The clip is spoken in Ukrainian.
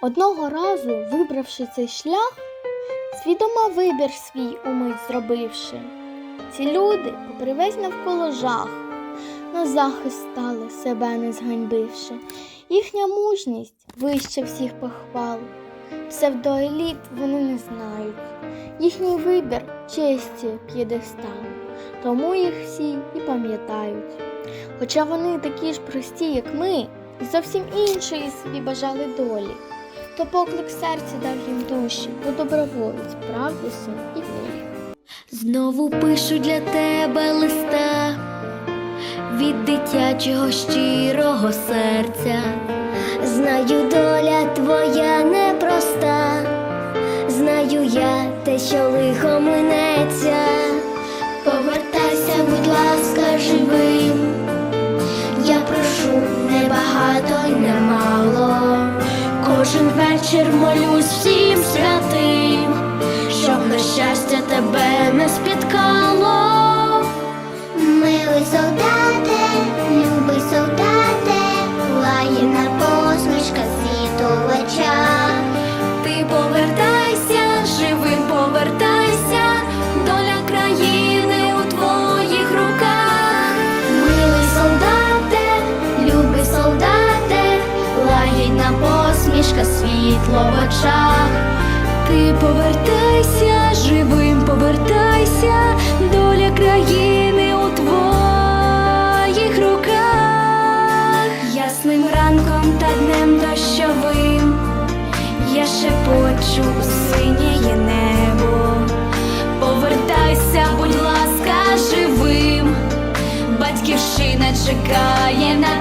Одного разу, вибравши цей шлях, свідома вибір свій умить зробивши. Ці люди, попри весь навколо жах, на захист стали, себе не зганьбивши. Їхня мужність вище всіх похвал. Псевдоеліт вони не знають. Їхній вибір честі п'єдестал, тому їх всі і пам'ятають. Хоча вони такі ж прості, як ми, і зовсім іншої собі бажали долі, то поклик серця дав їм душі, бо доброволець, правди син і волі. Знову пишу для тебе листа від дитячого щирого серця. Знаю, доля твоя непроста, знаю я те, що лихо минеться. Вечір молюсь всім святим, щоб на щастя тебе не спіткало. Милий солдате, світло в очах. Ти повертайся, живим повертайся, доля країни у твоїх руках. Ясним ранком та днем дощовим. Я шепочу синє небо, повертайся, будь ласка, живим, батьківщина чекає.